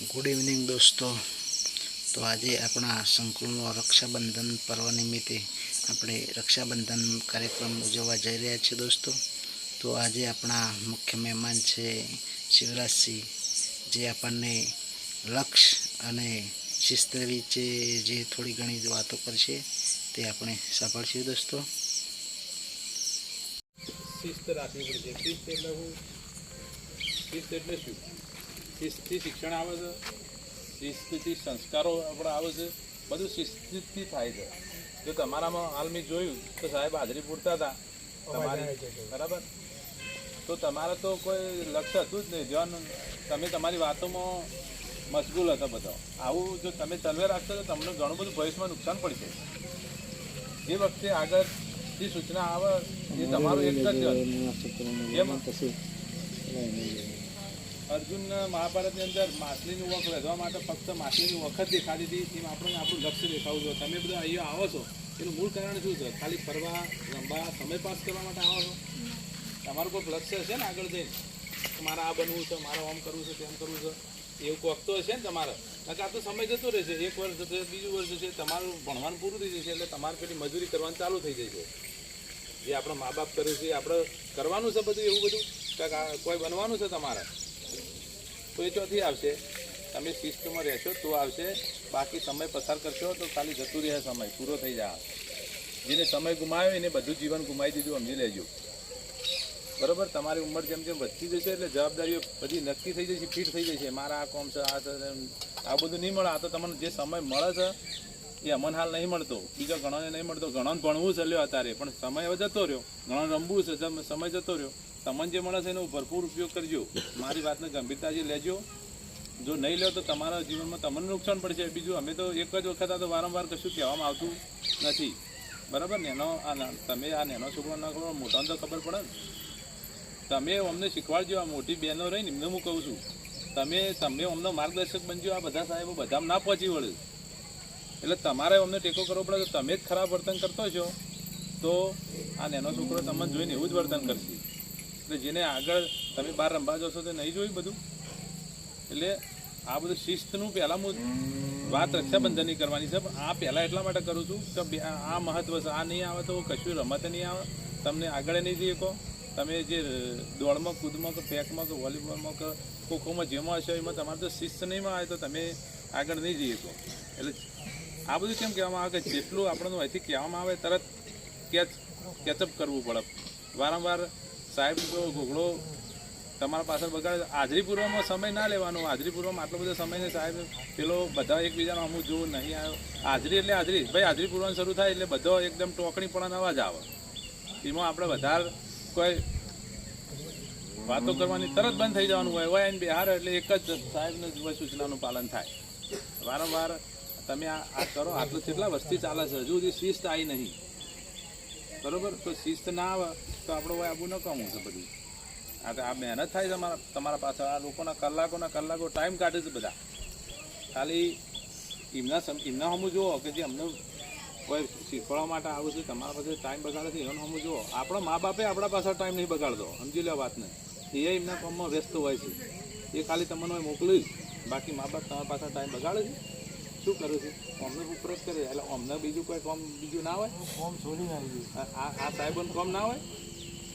Good evening દોસ્તો. તો આજે આપણા સંકુલનો રક્ષાબંધન પર્વ નિમિત્તે આપણે રક્ષાબંધન કાર્યક્રમ ઉજવવા જઈ રહ્યા છીએ, દોસ્તો. તો આજે આપણા મુખ્ય મહેમાન છે શિવરાજસિંહ. જે આપણને લક્ષ અને શિસ્ત વિશે જે થોડી ઘણી વાતો કરશે તે આપણે સાંભળશું, દોસ્તો. શિસ્ત રાખવી પડશે. શિસ્ત એટલે શું શિસ્ત એટલે શું? શિસ્તથી શિક્ષણ આવે છે શિસ્તથી સંસ્કારો આપણે આવે છે બધું શિસ્તથી થાય છે. જો તમારામાં હાલ મેં જોયું તો સાહેબ હાજરી પૂરતા હતા. તમારી બરાબર? તો તમારે તો કોઈ લક્ષ્ય હતું જ નહીં. ધ્યાન તમે તમારી વાતોમાં મશગુલ હતા બધા. આવું જો તમે ચલવે રાખશો તો તમને ઘણું બધું ભવિષ્યમાં નુકસાન પડશે. જે વખતે આગળ જે સૂચના આવે એ તમારું એક જ જેમ અર્જુન મહાભારતની અંદર માછલીની વખ વધવા માટે ફક્ત માછલીની વખત દેખાતી હતી. એમ આપણને આપણું લક્ષ્ય દેખાવું જોઈએ. તમે બધા અહીંયા આવો છો. એનું મૂળ કારણ શું છે? ખાલી ફરવા, રમવા, સમય પાસ કરવા માટે આવો છો? તમારું કોઈ લક્ષ્ય હશે ને આગળ જઈને? મારે આ બનવું છે, મારે આમ કરવું છે, તેમ કરવું છે? એવું કોક તો હશે ને તમારે? નકા તો સમય જતો રહેશે એક વર્ષ જશે, બીજું વર્ષ જશે. તમારું ભણવાનું પૂરું થઈ જશે એટલે તમારે પેલી મજૂરી કરવાનું ચાલુ થઈ જશે. જે આપણા મા બાપ કર્યું છે આપણે કરવાનું છે બધું એવું બધું? કાંઈક કોઈ બનવાનું છે તમારે? તો એ ચોથી આવશે. તમે શિસ્તમાં રહેશો, તો આવશે. બાકી સમય પસાર કરશો, તો ખાલી જતું રહે સમય, પૂરો થઈ જાય. જેને સમય ગુમાવ્યો એને બધું જીવન ગુમાવી દીધું, સમજી લેજો. બરાબર? તમારી ઉંમર જેમ જેમ વધતી જશે, એટલે જવાબદારીઓ બધી નક્કી થઈ જશે, ફિટ થઈ જશે. મારા આ કોમ છે, આ છે આ બધું નહીં મળે, આ તો તમને જે સમય મળે છે, એ અમન હાલ નહીં મળતો. બીજો ઘણોને નહીં મળતો. ઘણોને ભણવું છે લ્યો અત્યારે, પણ સમય હવે જતો રહ્યો. ઘણો રમવું છે સમય જતો રહ્યો. તમને જે મળે છે એનો ભરપૂર ઉપયોગ કરજો. મારી વાતને ગંભીરતાથી લેજો. જો નહીં લો તો તમારા જીવનમાં તમને નુકસાન પડશે. બીજું, અમે તો એક જ વખત આ તો વારંવાર કશું કહેવામાં આવતું નથી. બરાબર? નેનો, આ ના- તમે આ નેનો છોકરો ના કરો મોટાને તો ખબર પડે ને. તમે અમને શીખવાડજો, આ મોટી બહેનો રહીને એમને હું કહું છું. તમે તમે અમને માર્ગદર્શક બનજો, આ બધા સાહેબો બધામાં ના પહોંચી વળે. એટલે તમારે અમને ટેકો કરવો પડે તો તમે જ ખરાબ વર્તન કરતો છો, તો આ નેનો છોકરો તમને જોઈને એવું જ વર્તન કરશે. એટલે જેને આગળ તમે બહાર રમવા જશો તો નહીં જોયું બધું? એટલે આ બધું શિસ્તનું પહેલાં હું વાત રક્ષાબંધનની કરવાની છે. આ પહેલાં એટલા માટે કરું છું કે આ મહત્વ છે. આ નહીં આવે તો કશું રમત નહીં આવે. તમને આગળ નહીં જઈ શકો તમે જે દોડમાં, કૂદમાં કે ફેંકમાં કે વોલીબોલમાં કે ખોખોમાં જેમાં હશે એમાં તમારે તો શિસ્ત નહીં આવે તો તમે આગળ નહીં જઈ શકો એટલે આ બધું કેમ કહેવામાં આવે કે જેટલું આપણને અહીંથી કહેવામાં આવે તરત કેચ કેચઅપ કરવું પડે. વારંવાર સાહેબ ઘોઘડો તમારા પાછળ બગાડે, હાજરી પૂર્વમાં સમય ના લેવાનો. હાજરી પૂર્વમાં આટલો બધો સમય ને સાહેબ, પેલો બધા એકબીજાનો અમુક જોવું નહીં આવ્યો. હાજરી એટલે હાજરી. ભાઈ, હાજરી પૂરવાનું શરૂ થાય એટલે બધો એકદમ ટોકણી પણ અવાજ આવે. એમાં આપણે વધારે કોઈ વાતો કરવાની તરત બંધ થઈ જવાનું હોય. હોય એને બિહાર એટલે એક જ સાહેબને સૂચનાનું પાલન થાય. વારંવાર તમે આ કરો, આટલું કેટલા વર્ષથી ચાલે છે? હજુ સુધી શિસ્ત આવી નહીં. બરોબર? તો શિસ્ત ના આવે તો આપણો ભાઈ આબુ ન કમવું છે બધું. આ તો આ મહેનત થાય છે તમારા તમારા પાછળ. આ લોકોના કલાકોના કલાકો ટાઈમ કાઢે છે બધા. ખાલી એમના સમ એમના હમું જુઓ કે જે અમને કોઈ શીખવાડવા માટે આવું છે, તમારા પાસે ટાઈમ બગાડે છે એનો હમું જુઓ. આપણા મા બાપે આપણા પાછળ ટાઈમ નહીં બગાડતો. સમજી લો વાતને. એ એમના કામમાં વ્યસ્ત હોય છે. એ ખાલી તમને મોકલી જ. બાકી મા બાપ તમારા પાછળ ટાઈમ બગાડે છે. શું કરું છું? અમને ઉપરસ કરે એટલે અમને બીજું કોઈ કામ બીજું ના હોય? આ આ- આ સાહેબોનું કામ ના હોય?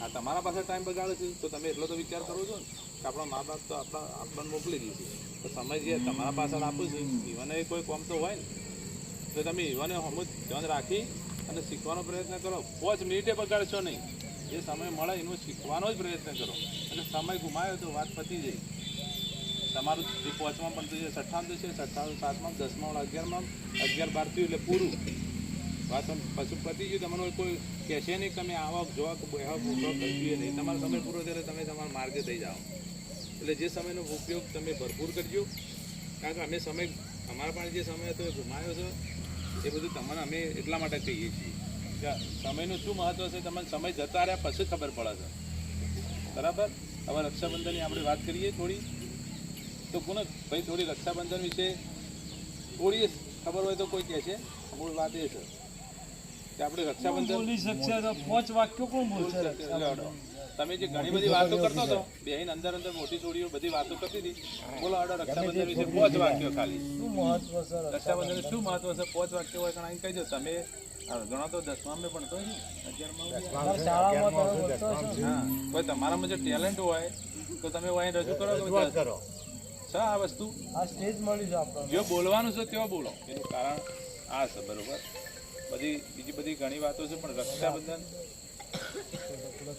આ તમારા પાસે ટાઈમ બગાડે છે? તો તમે એટલો તો વિચાર કરો છો ને કે આપણા મા બાપ તો આપણા આપણને મોકલી દે તો સમય જે તમારા પાછળ આપું છું ઈવન એ કોઈ કામ તો હોય ને. તો તમે ઈવને હમું ધ્યાન રાખી અને શીખવાનો પ્રયત્ન કરો. પાંચ મિનિટે બગાડશો નહીં. જે સમય મળે એનું શીખવાનો જ પ્રયત્ન કરો. અને સમય ગુમાયો તો વાત પતી જાય. તમારું જે પાંચમાં પણ થશે છઠ્ઠામાં થશે છઠ્ઠામાં સાતમાં, દસમાં, અગિયારમાં, અગિયાર બાર થયું એટલે પૂરું. વાત પછી પતી ગયું તમારું કોઈ કહેશે નહીં તમે આવા જોવા કે ઉપયોગ કરજો નહીં. તમારો સમય પૂરો ત્યારે તમે તમારા માર્ગે થઈ જાઓ. એટલે જે સમયનો ઉપયોગ તમે ભરપૂર કરજો. કારણ કે અમે સમય, અમારા પાસે જે સમય હતો એ ગુમાયો છે, એ બધું તમને અમે એટલા માટે કહીએ છીએ. કે સમયનું શું મહત્વ છે, તમને સમય જતા રહ્યા પછી ખબર પડે છે. બરાબર? હવે રક્ષાબંધનની આપણે વાત કરીએ થોડી. તો કોને ભાઈ થોડી રક્ષાબંધન વિશે થોડી ખબર હોય તો કોઈ કહે છે. મૂળ વાત એ છે કે આપણે રક્ષાબંધન બોલી શકશે પાંચ વાક્યો કોણ બોલશે તમે જે ઘણી બધી વાતો કરતો હતો બેહીન અંદર અંદર મોટી છોડીઓ બધી વાતો કરતી હતી. બોલો આડો રક્ષાબંધન વિશે પાંચ વાક્યો ખાલી. શું મહત્વ છે રક્ષાબંધન? શું મહત્વ છે? પાંચ વાક્યો હોય અહીં કહી દો. તમે ઘણો તો ભણતો ને? હા. કોઈ તમારામાં જે ટેલેન્ટ હોય તો તમે અહીં રજૂ કરો કે શા આ વસ્તુ? આ સ્ટેજ મળી છે આપણને. જો બોલવાનું છે તેઓ બોલો. એનું કારણ આ છે બરોબર? બધી બીજી બધી ઘણી વાતો છે પણ રક્ષાબંધન પેલા